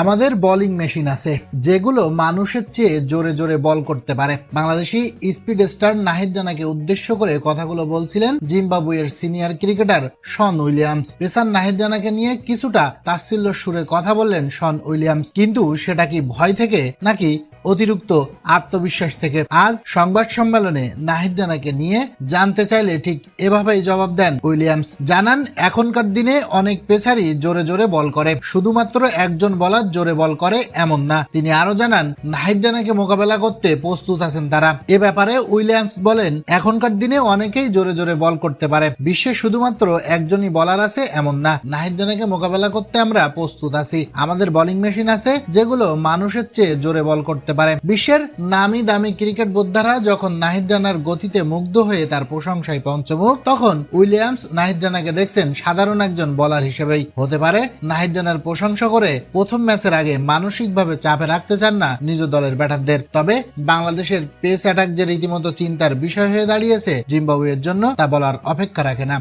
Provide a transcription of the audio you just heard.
আমাদের bowling machine আছে, যেগুলো মানুষের চেয়ে জোরে জোরে বল করতে পারে। বাংলাদেশি স্পিড স্টার নাহিদ জানাকে উদ্দেশ্য করে কথাগুলো বলছিলেন জিম্বাবুয়ের senior cricketer Sean Williams. Pacer Nahid জানাকে নিয়ে কিছুটা তাচ্ছিল্য সুরে কথা বললেন শন উইলিয়ামস। কিন্তু সেটা কি ভয় থেকে নাকি অতিরিক্ত আত্মবিশ্বাস থেকে আজ সংবাদ সম্মেলনে নাহিদ জানাকে নিয়ে জানতে চাইলে ঠিক এভাবেই জবাব দেন উইলিয়ামস। জানান, এখনকার দিনে অনেক পেছারই জোরে জোরে বল করে। শুধুমাত্র একজন বলার জোরে বল করে এমন না। তিনি আরও জানান, নাহিদ জানাকে মোকাবেলা করতে প্রস্তুত আছেন তারা। এ ব্যাপারে উইলিয়ামস বলেন, এখনকার দিনে অনেকেই জোরে জোরে বল করতে পারে। বিশ্বে শুধুমাত্র একজনই বলার আছে এমন না। নাহিদ জানাকে মোকাবেলা করতে আমরা প্রস্তুত আছি। আমাদের বোলিং মেশিন আছে যেগুলো মানুষের চেয়ে জোরে বল করতে পারে। বিশ্বের নামি দামি ক্রিকেট বোদ্ধারা যখন নাহিদ রানার গতিতে মুগ্ধ হয়ে তার প্রশংসায় পঞ্চমুখ, তখন উইলিয়ামস নাহিদ রানাকে দেখছেন সাধারণ একজন বলার হিসেবেই। হতে পারে নাহিদ রানার প্রশংসা করে প্রথম ম্যাচের আগে মানসিকভাবে চাপে রাখতে চান না নিজ দলের ব্যাটারদের। তবে বাংলাদেশের পেস অ্যাটাক যে রীতিমতো চিন্তার বিষয় হয়ে দাঁড়িয়েছে, জিম্বাবুয়ের জন্য তা বলার অপেক্ষা রাখে না।